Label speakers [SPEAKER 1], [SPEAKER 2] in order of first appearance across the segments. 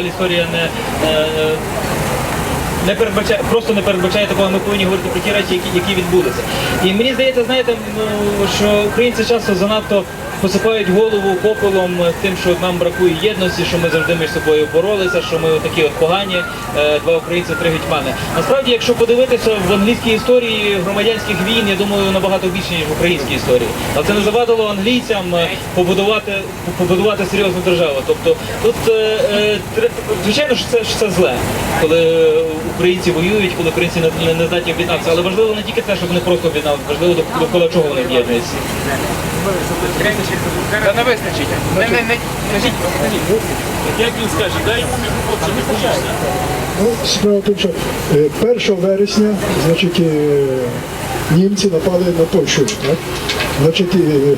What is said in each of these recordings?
[SPEAKER 1] історія не, е, не передбачає, просто не передбачає такого, ми повинні говорити про ті речі, які, які відбудуться. І мені здається, знаєте, що українці часто занадто посипають голову попелом тим, що нам бракує єдності, що ми завжди між собою боролися, що ми такі от погані, е, два українці, три гетьмани. Насправді, якщо подивитися в англійській історії громадянських війн, я думаю, набагато більше, ніж в українській історії. Але це не завадило англійцям е, побудувати, побудувати серйозну державу. Тобто тут, е, звичайно, що це, що це зле, коли українці воюють, коли українці не, не, здатні об'єднатися. Але важливо не тільки те, щоб вони просто об'єдналися, важливо до- довкола чого вони об'єднуються.
[SPEAKER 2] Та не вистачить. Не, не, не, кажіть, кажіть.
[SPEAKER 3] Як він скаже, дай йому мікрофон, не хочеться.
[SPEAKER 4] Ну, справа в тому, що е, 1 вересня, значить, е, німці напали на Польщу. Так? Значить, е,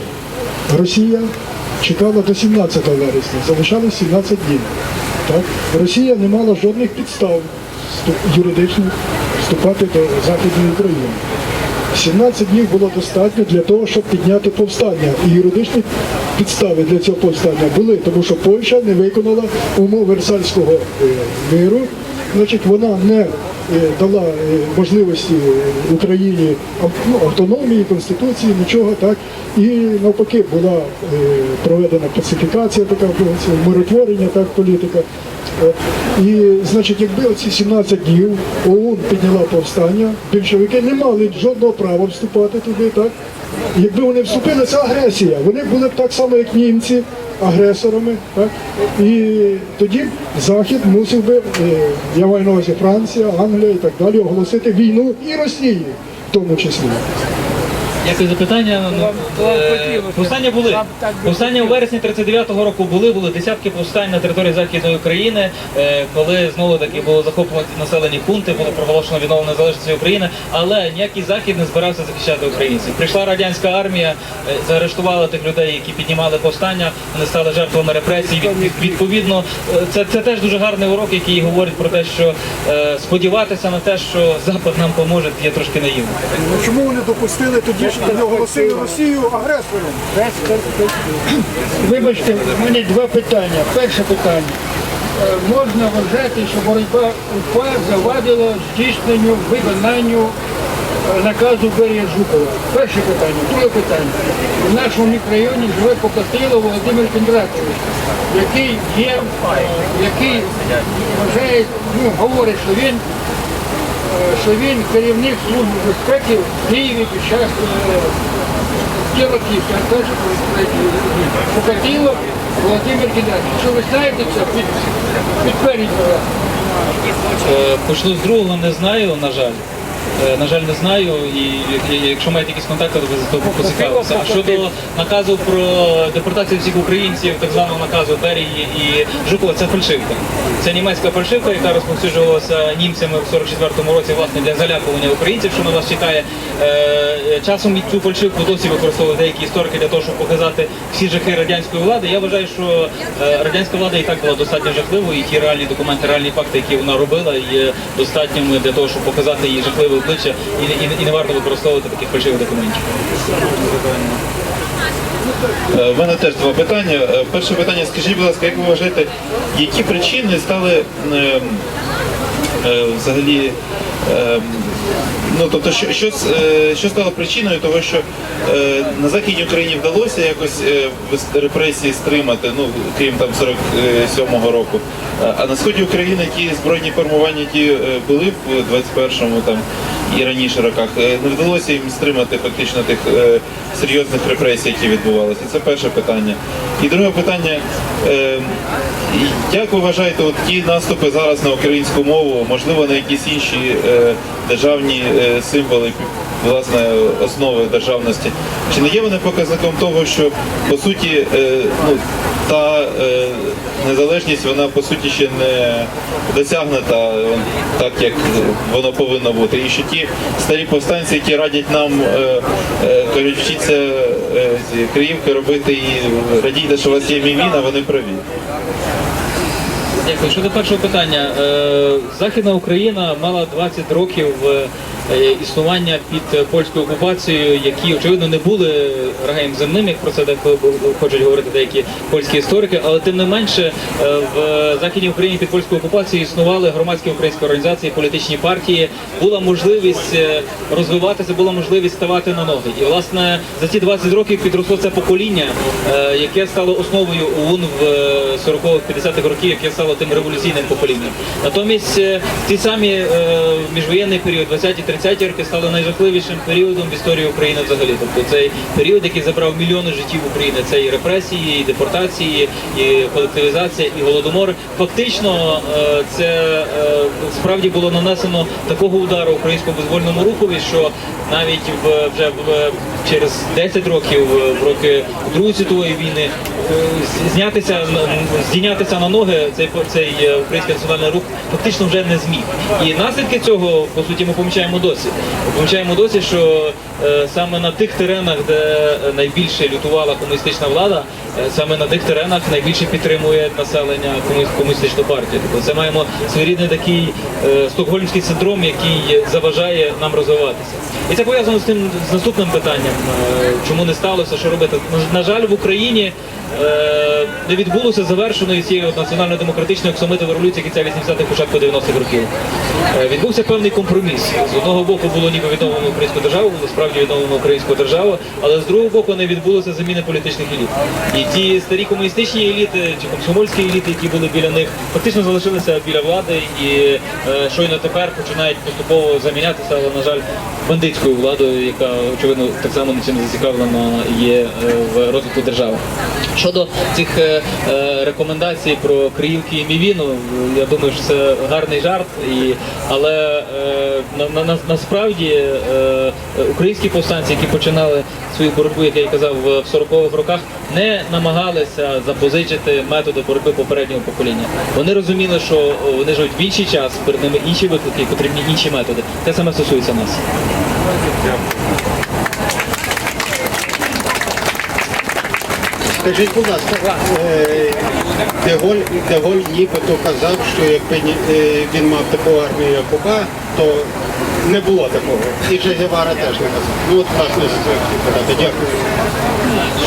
[SPEAKER 4] Росія чекала до 17 вересня, залишалось 17 днів. Так? Росія не мала жодних підстав юридичних вступати до Західної України. 17 днів було достатньо для того, щоб підняти повстання. І юридичні підстави для цього повстання були, тому що Польща не виконала умов Версальського е, миру. Значить, вона не е, дала е, можливості е, Україні ну, автономії, конституції, нічого так. І навпаки була проведена пацифікація, така миротворення, так, політика. І, значить, якби оці 17 днів ОУН підняла повстання, більшовики не мали жодного права вступати туди, так? Якби вони вступили, це агресія. Вони були б так само, як німці, агресорами, так? І тоді Захід мусив би, е, я маю на увазі Франція, Англія і так далі, оголосити війну і Росії в тому числі.
[SPEAKER 1] Дякую за питання. Ну, е, Повстання були. Повстання у вересні 39-го року були, були десятки повстань на території Західної України, е, коли знову таки було захоплено населені пункти, було проголошено відновлення незалежності України, але ніякий захід не збирався захищати українців. Прийшла радянська армія, е, заарештувала тих людей, які піднімали повстання, вони стали жертвами репресій. Від- від- Відповідно, е, це, це теж дуже гарний урок, який говорить про те, що е, сподіватися на те, що Запад нам поможе, є трошки наївно.
[SPEAKER 4] Ну, Чому вони допустили тоді, що оголосили Росію агресором?
[SPEAKER 5] Вибачте, в мене два питання. Перше питання. Е, Можна вважати, що боротьба УПА завадила здійсненню виконанню е, наказу Берія Жукова. Перше питання. Друге питання. В нашому мікрорайоні живе Покатило Володимир Кондратович, який є, е, який вважає, ну, говорить, що він що він керівник служби безпеки в Києві під час е, роки, теж Покатило Володимир Геннадійович. Що ви знаєте це, під, ласка.
[SPEAKER 1] Е, Почну з другого, не знаю, на жаль. Е, На жаль, не знаю, і якщо маєте якісь контакти, то ви поцікавитися. А щодо наказу про депортацію всіх українців, так званого наказу Берії і Жукова, це фальшивка. Це німецька фальшивка, яка розповсюджувалася німцями в 44-му році власне для залякування українців, що на вас чекає. Е, Часом цю фальшивку досі використовують деякі історики для того, щоб показати всі жахи радянської влади. Я вважаю, що е, радянська влада і так була достатньо жахливою, і ті реальні документи, реальні факти, які вона робила, є достатніми для того, щоб показати її жахливе обличчя, і, і, і не варто використовувати таких фальшивих документів.
[SPEAKER 6] У В мене теж два питання. Е, Перше питання, скажіть, будь ласка, як ви вважаєте, які причини стали е, е, взагалі, е, ну тобто, що, що, е, що стало причиною того, що е, на Західній Україні вдалося якось е, репресії стримати, ну крім там 47-го року, Е, а на сході України ті збройні формування, які е, були в 21-му там і раніше роках, е, не вдалося їм стримати фактично тих е, серйозних репресій, які відбувалися. Це перше питання. І друге питання. е, Як ви вважаєте, от ті наступи зараз на українську мову, можливо, на якісь інші е, державні е, символи, власне, основи державності, чи не є вони показником того, що по суті е, ну, та е, незалежність, вона по суті ще не досягнута е, так, як воно повинно бути. І що ті старі повстанці, які радять нам кажуть, вчіться ці криївки робити і радійте, що у вас є мівіна, вони праві.
[SPEAKER 1] Дякую. Щодо першого питання, Е, Західна Україна мала 20 років е, існування під польською окупацією, які очевидно не були раєм земним, як про це хочуть говорити деякі польські історики, але тим не менше е, в західній Україні під польською окупацією існували громадські українські організації, політичні партії. Була можливість розвиватися, була можливість ставати на ноги. І власне за ці 20 років підросло це покоління, яке стало основою ОУН в 40-х, 50-х років, яке стало тим революційним поколінням. Натомість е, ті самі е, міжвоєнний період, 20-30 роки, стали найжахливішим періодом в історії України взагалі. Тобто цей період, який забрав мільйони життів України, це і репресії, і депортації, і колективізація, і голодомор. Фактично, е, це справді було нанесено такого удару українському визвольному рухові, що навіть вже в через 10 років, в роки Другої світової війни, знятися здійнятися на ноги цей цей е, український національний рух фактично вже не зміг. І наслідки цього по суті ми помічаємо досі. Ми помічаємо досі, що е, саме на тих теренах, де найбільше лютувала комуністична влада, саме на тих теренах найбільше підтримує населення комуніст- комуністичну партію. Тобто це маємо своєрідний такий е, стокгольмський синдром, який заважає нам розвиватися. І це пов'язано з тим з наступним питанням, е, чому не сталося, що робити. На, жаль, в Україні е, не відбулося завершеної цієї національно-демократичної оксамитової революції кінця 80-х, початку 90-х років. Е, відбувся певний компроміс. З одного боку було ніби відновлено українську державу, було справді відновлено українську державу, але з другого боку не відбулося заміни політичних еліт. І ті старі комуністичні еліти чи комсомольські еліти, які були біля них, фактично залишилися біля влади і е, щойно тепер починають поступово замінятися, але на жаль, бандитською владою, яка очевидно так само нічим зацікавлена є е, в розвитку держави. Щодо цих е, рекомендацій про Криївки і Мівіну, я думаю, що це гарний жарт, і, але е, на, на, на, насправді українські повстанці, які починали свою боротьбу, як я казав, в 40-х роках, не намагалися запозичити методи боротьби попереднього покоління. Вони розуміли, що вони живуть в інший час, перед ними інші виклики, потрібні інші методи. Те саме стосується нас.
[SPEAKER 7] Скажіть, будь ласка, е, Деголь, Деголь нібито казав, що якби е, він мав таку армію, як УПА, то не було такого. І Че Гевара теж не казав. Ну от власне хотів. Дякую.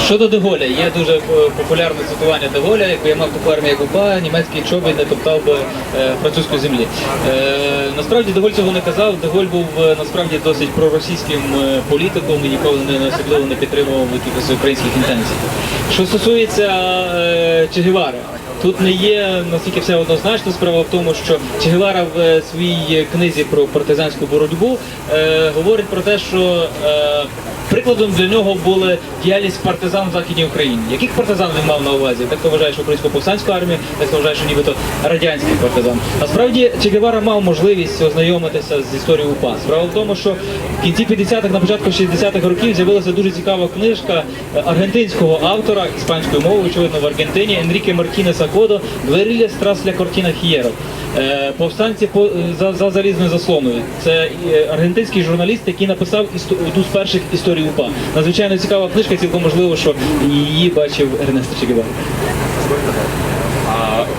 [SPEAKER 1] Щодо Деголя, є дуже е, популярне цитування Деголя, якби я мав таку армію як німецький чобіт не топтав би е, французької землі. Е, насправді Деголь цього не казав. Деголь був насправді досить проросійським політиком і ніколи не особливо не підтримував якихось українських інтенцій. Що стосується Че Гевари, Тут не є настільки все однозначно. Справа в тому, що Чигилара в е, своїй книзі про партизанську боротьбу е, говорить про те, що е, прикладом для нього були діяльність партизан в Західній Україні. Яких партизан він мав на увазі? Так хто вважає, що українську повстанську армію, так хто вважає, що нібито радянських партизан. Насправді Че Гевара мав можливість ознайомитися з історією УПА. Справа в тому, що в кінці 50-х, на початку 60-х років з'явилася дуже цікава книжка е, аргентинського автора іспанською мовою, очевидно, в Аргентині Енріке Мартінеса Кодо «Гверилля страсля Кортіна Хієро. Е, Повстанці за, за залізною заслоною. Це е, аргентинський журналіст, який написав одну з перших історій УПА. Надзвичайно цікава книжка, цілком можливо, що її бачив Ернесто Че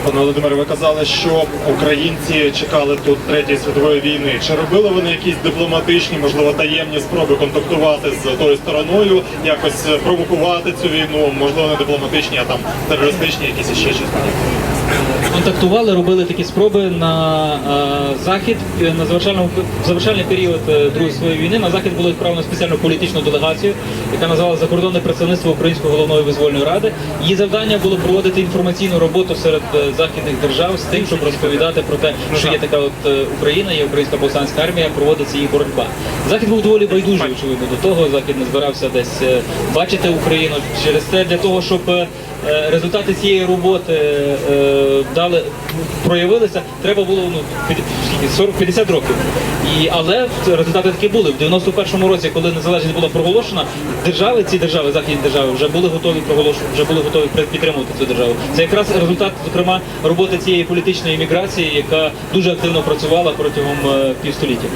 [SPEAKER 8] Пане Володимире, ви казали, що українці чекали тут Третьої світової війни. Чи робили вони якісь дипломатичні, можливо, таємні спроби контактувати з тою стороною, якось провокувати цю війну, можливо, не дипломатичні, а там терористичні, якісь іще щось?
[SPEAKER 1] Контактували, робили такі спроби на е, захід е, на завершальному завершальний період е, Другої світової війни. На захід було відправлено спеціальну політичну делегацію, яка називалася закордонне представництво Української головної визвольної ради. Її завдання було проводити інформаційну роботу серед західних держав з тим, щоб розповідати про те, що є така от Україна, є українська повстанська армія, проводиться її боротьба. Захід був доволі байдужий, очевидно, до того. Захід не збирався десь бачити Україну через це для того, щоб результати цієї роботи е, дали проявилися, треба було ну 40 50 років. І але результати такі були в 91-му році, коли незалежність була проголошена. Держави, ці держави, західні держави, вже були готові проголошувати, вже були готові підтримувати цю державу. Це якраз результат, зокрема, роботи цієї політичної імміграції, яка дуже активно працювала протягом е, півстоліття.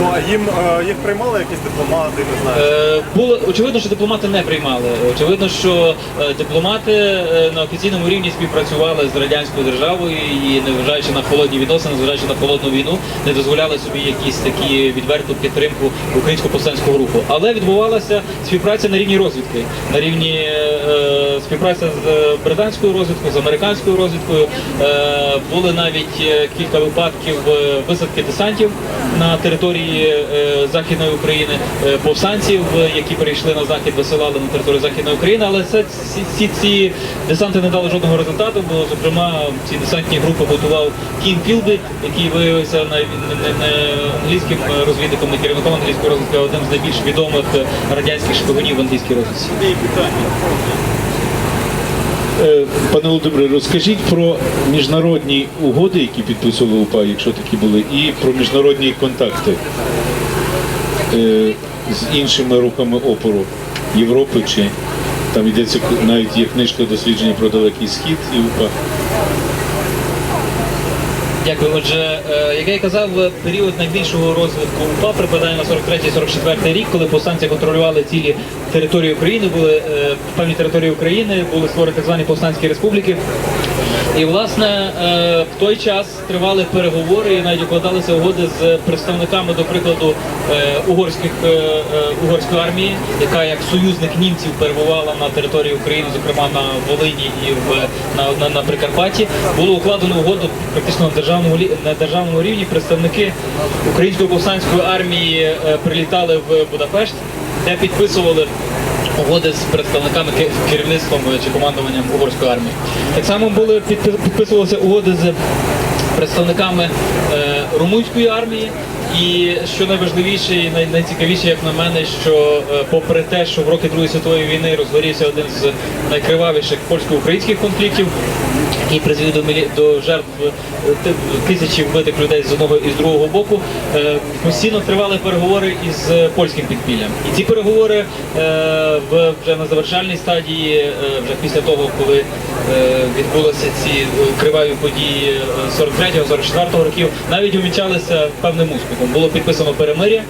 [SPEAKER 8] Ну а їм е, їх приймали якісь дипломати, не знаю.
[SPEAKER 1] Е, було очевидно, що дипломати не приймали. Очевидно, що е, дипломати штати е, на офіційному рівні співпрацювали з радянською державою і незважаючи на холодні відносини, незважаючи на холодну війну, не дозволяли собі якісь такі відверту підтримку українського повстанського руху. Але відбувалася співпраця на рівні розвідки, на рівні е, співпраця з е, британською розвідкою, з американською розвідкою. Е, були навіть е, кілька випадків висадки десантів на території е, Західної України, повстанців, які перейшли на захід, висилали на територію Західної України, але це ці, ці, ці десанти не дали жодного результату, бо зокрема ці десантні групи готував Кім Філбі, який виявився на, не, не англійським розвідником, не керівником англійської розвідки, а одним з найбільш відомих е, радянських шпигунів в англійській розвідці.
[SPEAKER 3] Е, Пане Володимире, розкажіть про міжнародні угоди, які підписували УПА, якщо такі були, і про міжнародні контакти е, з іншими рухами опору Європи чи там йдеться навіть є книжка дослідження про далекий схід і УПА.
[SPEAKER 1] Дякую. Отже, е, як я казав, період найбільшого розвитку УПА припадає на 43-44 рік, коли повстанці контролювали цілі території України, були е, певні території України, були створені так звані повстанські республіки. І власне е, в той час тривали переговори і навіть укладалися угоди з представниками, до прикладу, е, угорських е, угорської армії, яка як союзник німців перебувала на території України, зокрема на Волині і в на, на, на Прикарпатті. Було укладено угоду практично на державному на державному рівні. Представники української повстанської армії прилітали в Будапешт, де підписували угоди з представниками ке- керівництвом чи командуванням угорської армії. Так само були підписувалися угоди з представниками е, румунської армії. І що найважливіше і найцікавіше, як на мене, що е, попри те, що в роки Другої світової війни розгорівся один з найкривавіших польсько-українських конфліктів, який призвів до, мілі- до жертв е, тисячі вбитих людей з одного і з другого боку, е, постійно тривали переговори із е, польським підпіллям. І ці переговори вже на завершальній стадії, вже після того, коли відбулися ці криваві події е, 43-44 років, навіть увінчалися певним успіхом. Було підписано перемир'я.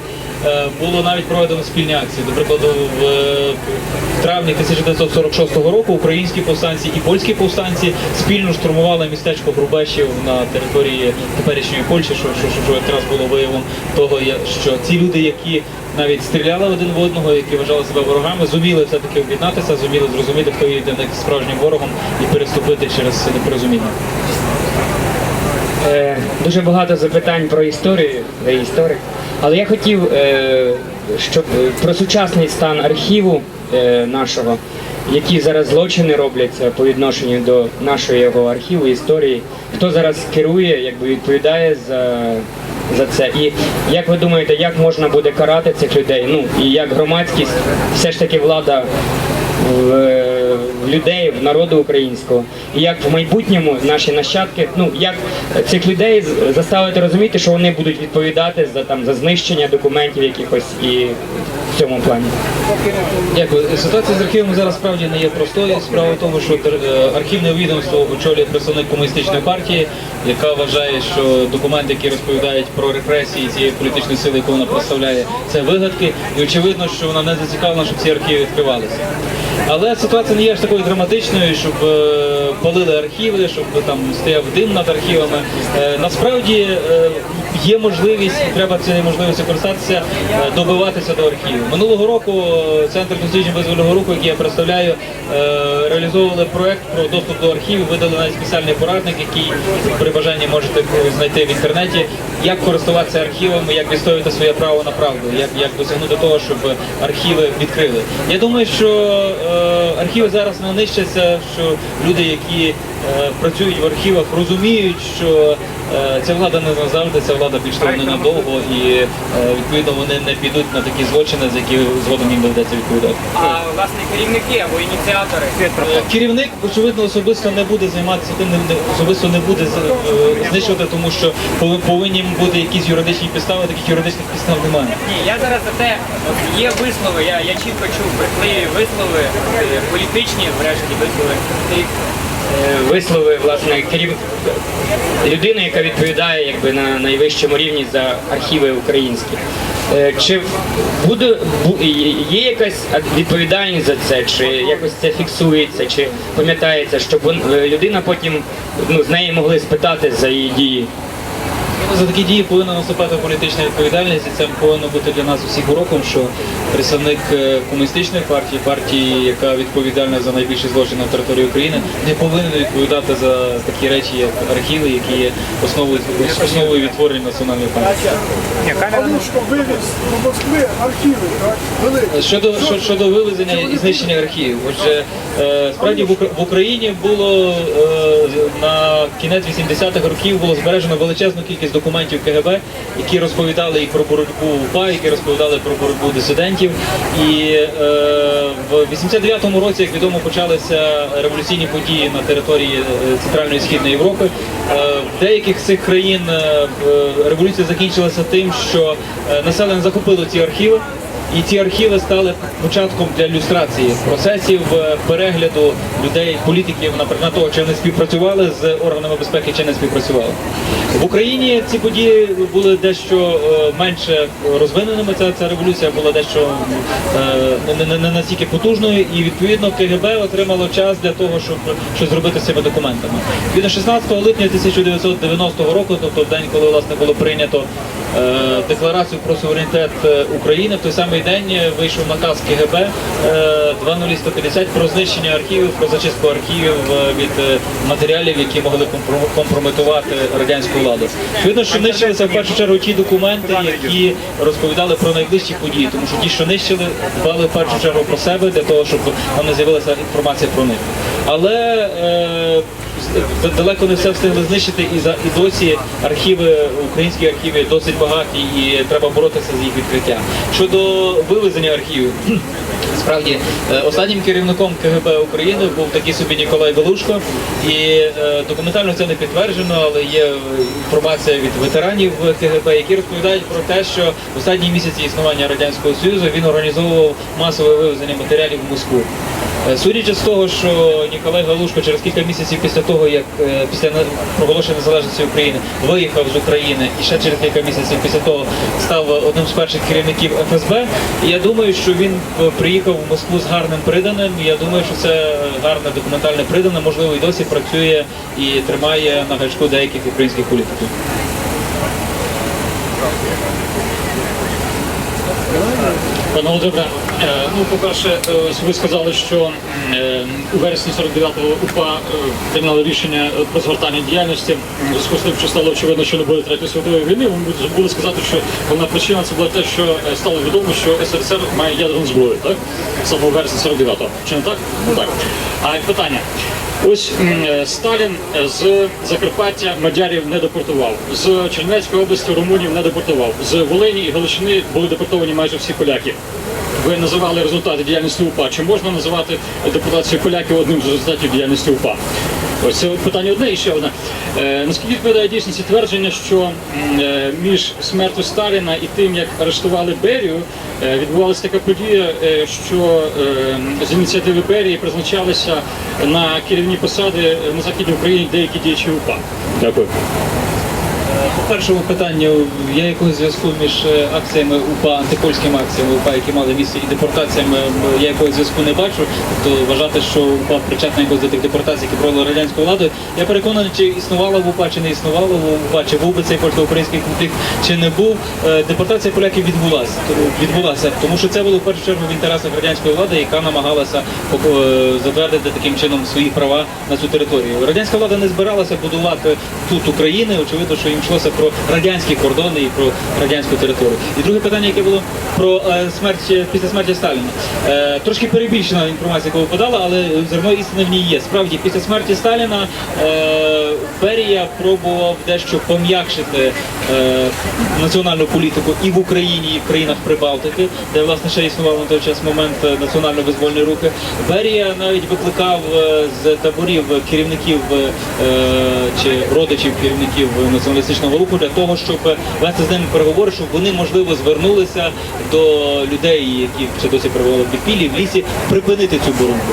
[SPEAKER 1] Було навіть проведено спільні акції. До прикладу, в травні 1946 року українські повстанці і польські повстанці спільно штурмували містечко Грубешів на території теперішньої Польщі, що, що, що, якраз було виявом того, що ці люди, які навіть стріляли один в одного, які вважали себе ворогами, зуміли все-таки об'єднатися, зуміли зрозуміти, хто є для них справжнім ворогом і переступити через непорозуміння.
[SPEAKER 9] Е, дуже багато запитань про історію, ви історик. Але я хотів, е, щоб про сучасний стан архіву е, нашого, які зараз злочини робляться по відношенню до нашого його архіву, історії, хто зараз керує, якби відповідає за, за це. І як ви думаєте, як можна буде карати цих людей? Ну і як громадськість, все ж таки влада в, е, людей, в народу українського, і як в майбутньому наші нащадки, ну як цих людей заставити розуміти, що вони будуть відповідати за там за знищення документів якихось і в цьому плані.
[SPEAKER 1] Дякую. Ситуація з архівами зараз справді не є простою. Справа в тому, що е, архівне відомство очолює представник комуністичної партії, яка вважає, що документи, які розповідають про репресії цієї політичної сили, яку вона представляє, це вигадки. І очевидно, що вона не зацікавлена, щоб ці архіви відкривалися. Але ситуація не є аж такою драматичною, щоб е, палили архіви, щоб там стояв дим над архівами. Е, насправді е, є можливість, треба цією можливістю користатися, е, добиватися до архівів. Минулого року е, Центр досліджень визвольного руху, який я представляю, е, реалізовували проект про доступ до архівів, видали навіть спеціальний порадник, який при бажанні можете знайти в інтернеті, як користуватися архівами, як відстоювати своє право на правду, як, як досягнути того, щоб архіви відкрили. Я думаю, що архіви зараз не нищаться, що люди, які працюють в архівах, розуміють, що ця влада не назавжди, ця влада того ненадовго, і е, відповідно вони не підуть на такі злочини, за які згодом їм доведеться відповідати.
[SPEAKER 2] А власне керівники або ініціатори.
[SPEAKER 1] Е, Керівник, очевидно, особисто не буде займатися тим, особисто не буде е, знищувати, тому що повинні бути якісь юридичні підстави, таких юридичних підстав немає.
[SPEAKER 2] Ні, я зараз за те, є вислови, я, я чітко чув брехливі вислови, е, політичні, врешті вислови.
[SPEAKER 9] Е, Вислови власне керів людини, яка відповідає якби на найвищому рівні за архіви українські. Е, Чи буде є якась відповідальність за це, чи якось це фіксується, чи пам'ятається, щоб е, людина потім ну, з неї могли спитати за її дії?
[SPEAKER 1] Ну, За такі дії повинна наступати політична відповідальність, і це повинно бути для нас усіх уроком, що представник е, комуністичної партії, партії, яка відповідальна за найбільші злочини на території України, не повинен відповідати за такі речі, як архіви, які є основою основою відтворення національної пам'яті.
[SPEAKER 4] Так? Великі.
[SPEAKER 1] Щодо щодо вивезення і знищення архівів, отже, е, справді в Україні було е, на кінець 80-х років було збережено величезну кількість документів КГБ, які розповідали і про боротьбу УПА, які розповідали про боротьбу дисидентів. І е, в 89-му році, як відомо, почалися революційні події на території е, Центральної і Східної Європи. Е, В деяких з цих країн е, е, революція закінчилася тим, що е, населення захопило ці архіви. І ці архіви стали початком для ілюстрації процесів е, перегляду людей, політиків на того, чи вони співпрацювали з органами безпеки, чи не співпрацювали. В Україні ці події були дещо е, менше розвиненими. Ця, ця революція була дещо е, не, не, не настільки потужною, і відповідно КГБ отримало час для того, щоб щось зробити з цими документами. Відповідно, 16 липня 1990 року, тобто день, коли власне було прийнято декларацію про суверенітет е, України, в той самий день е, вийшов наказ КГБ е, 20150 про знищення архівів, про зачистку архівів е, від е, матеріалів, які могли компрометувати радянську владу. Відповідно, що нищилися в першу чергу ті документи, які розповідали про найближчі події, тому що ті, що нищили, дбали в першу чергу про себе для того, щоб там не з'явилася інформація про них. Але е, далеко не все встигли знищити, і за і досі архіви, українські архіви досить багаті, і треба боротися з їх відкриттям. Щодо вивезення архівів. Справді, е, останнім керівником КГБ України був такий собі Ніколай Галушко, і е, документально це не підтверджено, але є е, інформація від ветеранів КГБ, які розповідають про те, що в останні місяці існування радянського союзу він організовував масове вивезення матеріалів в Москву. Судячи з того, що Ніколай Галушко через кілька місяців після того, як після проголошення незалежності України виїхав з України і ще через кілька місяців після того став одним з перших керівників ФСБ, я думаю, що він е, в Москву з гарним приданим. Я думаю, що це гарне документальне придане, можливо, і досі працює і тримає на гачку деяких українських політиків.
[SPEAKER 10] Пане Володимире, е, ну по-перше, е, ви сказали, що е, у вересні 49-го УПА прийняли рішення про згортання діяльності. Зв'язку з тим, що стало очевидно, що не буде третьої світової війни. Ви забули сказати, що головна причина це була те, що стало відомо, що СРСР має ядерну зброю, так? Саме у вересні 49-го. Чи не так? Ну так. А питання. Ось е, Сталін з Закарпаття мадярів не депортував, з Чернецької області румунів не депортував, з Волині і Галичини були депортовані майже всі поляки. Ви називали результати діяльності УПА. Чи можна називати депортацію поляків одним з результатів діяльності УПА? Ось питання одне і ще одне. Е, наскільки відповідає дійсності твердження, що е, між смертю Сталіна і тим, як арештували Берію, е, відбувалася така подія, е, що е, з ініціативи Берії призначалися на керівні посади на Західній Україні деякі діячі УПА. Дякую.
[SPEAKER 1] По першому питанню є якогось зв'язку між е, акціями УПА, антипольськими акціями УПА, які мали місце, і депортаціями. Я якогось зв'язку не бачу. Тобто вважати, що УПА причетна якось до тих депортацій, які провели радянською владою. Я переконаний, чи існувала в УПА, чи не існувала в УПА, чи був би цей польсько-український конфлікт, чи не був. Е, Депортація поляків відбулася. Відбулася, тому що це було в першу чергу в інтересах радянської влади, яка намагалася е, затвердити таким чином свої права на цю територію. Радянська влада не збиралася будувати тут України. Очевидно, що їм йшлося про радянські кордони і про радянську територію. І друге питання, яке було про е, смерть після смерті Сталіна. Е, Трошки перебільшена інформація, яку ви подала, але зерно істини в ній є. Справді, після смерті Сталіна е, Берія пробував дещо пом'якшити національну політику і в Україні, і в країнах Прибалтики, де власне ще існував на той час момент національно-визвольні рухи. Берія навіть викликав з таборів керівників чи родичів керівників націоналістичного руху для того, щоб вести з ними переговори, щоб вони можливо звернулися до людей, які ще досі перебували в підпіллі, в лісі, припинити цю боротьбу.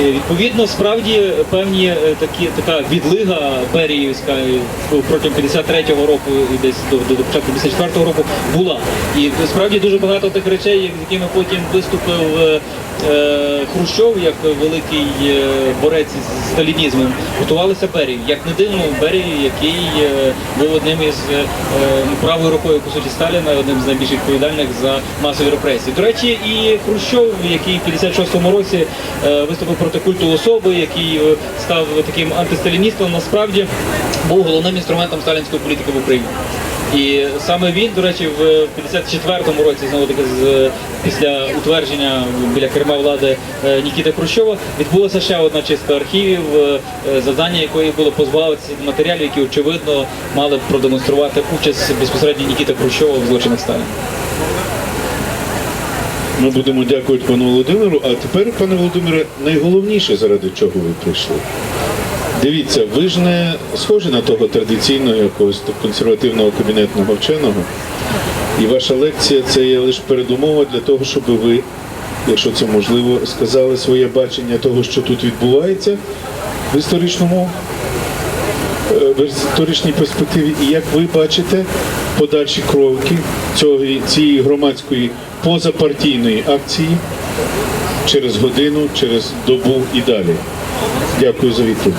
[SPEAKER 1] Е, Відповідно, справді певні е, такі така відлига Беріївська е, протягом 53-го року і десь до, до, початку 54-го року була. І справді дуже багато тих речей, з якими потім виступив Хрущов як великий борець з сталінізмом, готувалися Берію. Як не дивно, Берію, який був одним із правою рукою по суті Сталіна, одним з найбільш відповідальних за масові репресії. До речі, і Хрущов, який в 56-му році виступив проти культу особи, який е, став таким антисталіністом, насправді був головним інструментом сталінської політики в Україні. І саме він, до речі, в 54-му році, знову таки з після утвердження біля керма влади е, Нікіти Хрущова, відбулася ще одна чистка архівів, е, завдання якої було позбавитися матеріалів, які очевидно мали продемонструвати участь безпосередньо Нікіти Хрущова в злочинах Сталіна.
[SPEAKER 3] Ми будемо дякувати пану Володимиру. А тепер, пане Володимире, найголовніше, заради чого ви прийшли. Дивіться, ви ж не схожі на того традиційного якогось консервативного кабінетного вченого. І ваша лекція це є лише передумова для того, щоб ви, якщо це можливо, сказали своє бачення того, що тут відбувається в історичному е, в історичній перспективі, і як ви бачите подальші кроки цієї громадської позапартійної акції через годину, через добу і далі. Дякую за відповідь.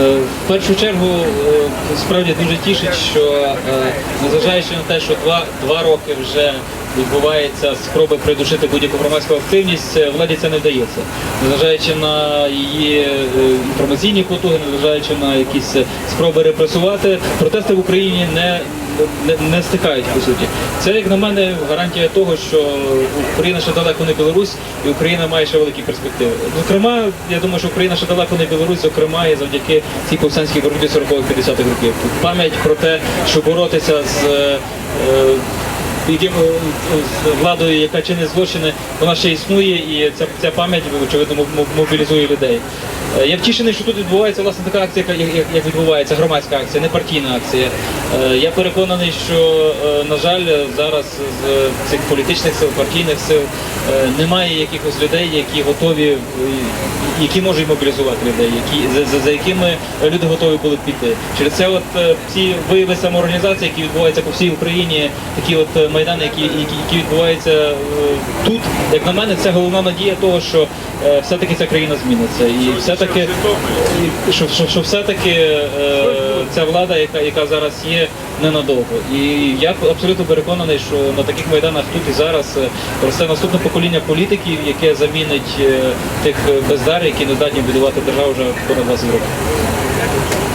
[SPEAKER 1] Е, В першу чергу е, справді дуже тішить, що е, незважаючи на те, що два, два роки вже відбувається спроби придушити будь-яку громадську активність, владі це не вдається. Незважаючи на її інформаційні потуги, незважаючи на якісь спроби репресувати, протести в Україні не не, не стихають по суті. Це, як на мене, гарантія того, що Україна ще далеко не Білорусь, і Україна має ще великі перспективи. Зокрема, я думаю, що Україна ще далеко не Білорусь, зокрема, і завдяки цій повстанській боротьбі 40-50-х років. Пам'ять про те, що боротися з. е, яким, е, владою, яка чинить злочини, вона ще існує, і ця, ця пам'ять, очевидно, мо- мо- мобілізує людей. Е, Я втішений, що тут відбувається власне така акція, як, як- відбувається, громадська акція, не партійна акція. Е, Я переконаний, що, е, на жаль, зараз з цих політичних сил, партійних сил немає якихось людей, які готові, які можуть мобілізувати людей, які, за, за, якими люди готові були піти. Через це от ці вияви самоорганізації, які відбуваються по всій Україні, такі от майдани, які, які, які відбуваються тут, як на мене, це головна надія того, що все-таки ця країна зміниться. І все-таки, що, що, що все-таки е, ця влада, яка, яка зараз є, ненадовго. І я абсолютно переконаний, що на таких майданах тут і зараз е, росте наступне покоління політиків, яке замінить е, тих бездарів, які не здатні будувати державу вже понад 20 років.